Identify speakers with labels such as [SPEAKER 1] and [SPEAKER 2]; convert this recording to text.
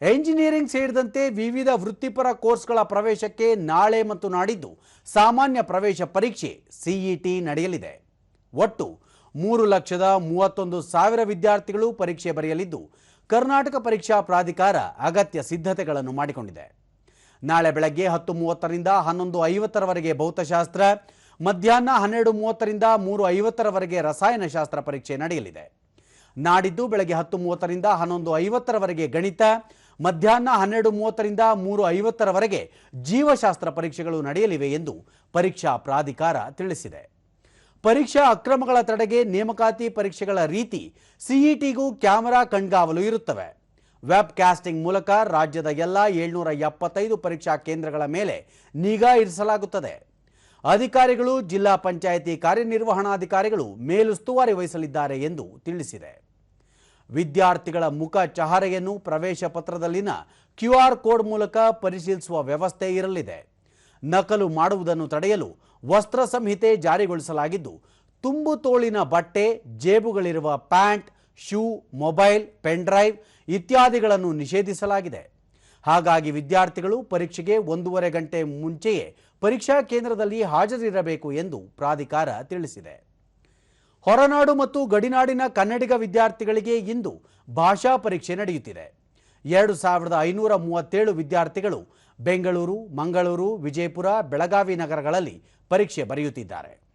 [SPEAKER 1] Engineering ಸೇರಿದಂತೆ ವಿವಿಧ ವೃತ್ತಿಪರ ಕೋರ್ಸ್ಗಳ ಪ್ರವೇಶಕ್ಕೆ ನಾಳೆ ಮತ್ತು ನಾಡಿದ್ದು ಸಾಮಾನ್ಯ ಪ್ರವೇಶ ಪರೀಕ್ಷೆ ಸಿಇಟಿ ನಡೆಯಲಿದೆ. ಒಟ್ಟು ಮೂರು ಲಕ್ಷದ ಮೂವತ್ತೊಂದು ಸಾವಿರ ವಿದ್ಯಾರ್ಥಿಗಳು ಪರೀಕ್ಷೆ ಬರೆಯಲಿದ್ದು, ಕರ್ನಾಟಕ ಪರೀಕ್ಷಾ ಪ್ರಾಧಿಕಾರ ಅಗತ್ಯ ಸಿದ್ಧತೆಗಳನ್ನು ಮಾಡಿಕೊಂಡಿದೆ. ನಾಳೆ ಬೆಳಗ್ಗೆ ಹತ್ತು ಮೂವತ್ತರಿಂದ ಹನ್ನೊಂದು ಐವತ್ತರವರೆಗೆ ಭೌತಶಾಸ್ತ್ರ, ಮಧ್ಯಾಹ್ನ ಹನ್ನೆರಡು ಮೂವತ್ತರಿಂದ ಮೂರು ಐವತ್ತರವರೆಗೆ ರಸಾಯನಶಾಸ್ತ್ರ ಪರೀಕ್ಷೆ ನಡೆಯಲಿದೆ. ನಾಡಿದ್ದು ಬೆಳಗ್ಗೆ ಹತ್ತು ಮೂವತ್ತರಿಂದ ಹನ್ನೊಂದು ಐವತ್ತರವರೆಗೆ ಗಣಿತ ಮಧ್ಯಾಹ್ನ ಹನ್ನೆರಡು ಮೂವತ್ತರಿಂದ ಮೂರು ಐವತ್ತರವರೆಗೆ ಜೀವಶಾಸ್ತ್ರ ಪರೀಕ್ಷೆಗಳು ನಡೆಯಲಿವೆ ಎಂದು ಪರೀಕ್ಷಾ ಪ್ರಾಧಿಕಾರ ತಿಳಿಸಿದೆ. ಪರೀಕ್ಷಾ ಅಕ್ರಮಗಳ ತಡೆಗೆ ನೇಮಕಾತಿ ಪರೀಕ್ಷೆಗಳ ರೀತಿ ಸಿಇಟಿಗೂ ಕ್ಯಾಮೆರಾ ಕಣ್ಗಾವಲು ಇರುತ್ತವೆ. ವೆಬ್ ಕ್ಯಾಸ್ಟಿಂಗ್ ಮೂಲಕ ರಾಜ್ಯದ ಎಲ್ಲ ಏಳ್ನೂರ ಎಪ್ಪತ್ತೈದು ಪರೀಕ್ಷಾ ಕೇಂದ್ರಗಳ ಮೇಲೆ ನಿಗಾ ಇರಿಸಲಾಗುತ್ತದೆ. ಅಧಿಕಾರಿಗಳು, ಜಿಲ್ಲಾ ಪಂಚಾಯಿತಿ ಕಾರ್ಯನಿರ್ವಹಣಾಧಿಕಾರಿಗಳು ಮೇಲುಸ್ತುವಾರಿ ವಹಿಸಲಿದ್ದಾರೆ ಎಂದು ತಿಳಿಸಿದೆ. ವಿದ್ಯಾರ್ಥಿಗಳ ಮುಖ ಚಹರೆಯನ್ನು ಪ್ರವೇಶ ಪತ್ರದಲ್ಲಿನ ಕ್ಯೂ ಆರ್ ಕೋಡ್ ಮೂಲಕ ಪರಿಶೀಲಿಸುವ ವ್ಯವಸ್ಥೆ ಇರಲಿದೆ. ನಕಲು ಮಾಡುವುದನ್ನು ತಡೆಯಲು ವಸ್ತ್ರ ಸಂಹಿತೆ ಜಾರಿಗೊಳಿಸಲಾಗಿದ್ದು, ತುಂಬು ತೋಳಿನ ಬಟ್ಟೆ, ಜೇಬುಗಳಿರುವ pant, shoe, mobile, pen drive ಇತ್ಯಾದಿಗಳನ್ನು ನಿಷೇಧಿಸಲಾಗಿದೆ. ಹಾಗಾಗಿ ವಿದ್ಯಾರ್ಥಿಗಳು ಪರೀಕ್ಷೆಗೆ ಒಂದೂವರೆ ಗಂಟೆ ಮುಂಚೆಯೇ ಪರೀಕ್ಷಾ ಕೇಂದ್ರದಲ್ಲಿ ಹಾಜರಿರಬೇಕು ಎಂದು ಪ್ರಾಧಿಕಾರ ತಿಳಿಸಿದೆ. ಹೊರನಾಡು ಮತ್ತು ಗಡಿನಾಡಿನ ಕನ್ನಡಿಗ ವಿದ್ಯಾರ್ಥಿಗಳಿಗೆ ಇಂದು ಭಾಷಾ ಪರೀಕ್ಷೆ ನಡೆಯುತ್ತಿದೆ. ಎರಡು ಸಾವಿರದ ಐನೂರ ಮೂವತ್ತೇಳು ವಿದ್ಯಾರ್ಥಿಗಳು ಬೆಂಗಳೂರು, ಮಂಗಳೂರು, ವಿಜಯಪುರ, ಬೆಳಗಾವಿ ನಗರಗಳಲ್ಲಿ ಪರೀಕ್ಷೆ ಬರೆಯುತ್ತಿದ್ದಾರೆ.